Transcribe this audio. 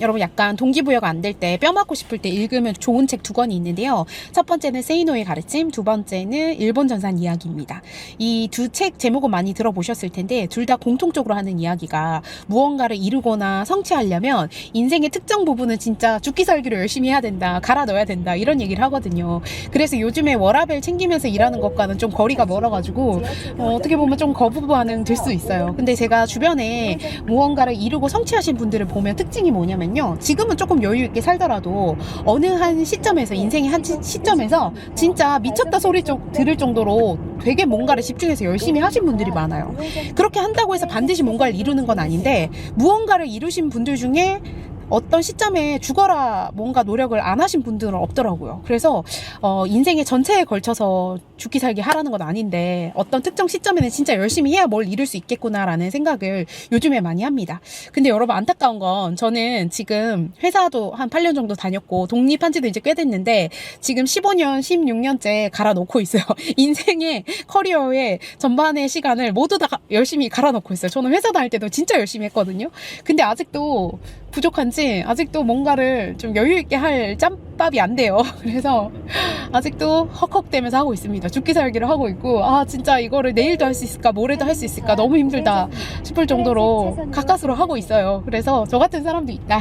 여러분 약간 동기부여가 안 될 때 뼈 맞고 싶을 때 읽으면 좋은 책 두 권이 있는데요. 첫 번째는 세이노의 가르침, 두 번째는 일본 전산 이야기입니다. 이 두 책 제목은 많이 들어보셨을 텐데 둘 다 공통적으로 하는 이야기가 무언가를 이루거나 성취하려면 인생의 특정 부분은 진짜 죽기 살기로 열심히 해야 된다, 갈아 넣어야 된다 이런 얘기를 하거든요. 그래서 요즘에 워라벨 챙기면서 일하는 것과는 좀 거리가 멀어가지고 어, 어떻게 보면 좀 거부 반응 될수 있어요. 근데 제가 주변에 무언가를 이루고 성취하신 분들을 보면 특징이 뭐냐면 요. 지금은 조금 여유 있게 살더라도 어느 한 시점에서 인생의 한 시- 시점에서 진짜 미쳤다 소리 좀 들을 정도로 되게 뭔가를 집중해서 열심히 하신 분들이 많아요. 그렇게 한다고 해서 반드시 뭔가를 이루는 건 아닌데 무언가를 이루신 분들 중에 어떤 시점에 죽어라 뭔가 노력을 안 하신 분들은 없더라고요. 그래서 어, 인생의 전체에 걸쳐서 죽기 살기 하라는 건 아닌데 어떤 특정 시점에는 진짜 열심히 해야 뭘 이룰 수 있겠구나라는 생각을 요즘에 많이 합니다. 근데 여러분 안타까운 건 저는 지금 회사도 한 8년 정도 다녔고 독립한 지도 이제 꽤 됐는데 지금 15년, 16년째 갈아 놓고 있어요. 인생의 커리어의 전반의 시간을 모두 다 가- 열심히 갈아 놓고 있어요. 저는 회사 다닐 때도 진짜 열심히 했거든요. 근데 아직도 부족한 지 아직도 뭔가를 좀 여유 있게 할 짬밥이 안 돼요. 그래서 아직도 헉헉대면서 하고 있습니다. 죽기 살기를 하고 있고 아 진짜 이거를 내일도 할 수 있을까 모레도 할 수 있을까 너무 힘들다 싶을 정도로 가까스로 하고 있어요. 그래서 저 같은 사람도 있다.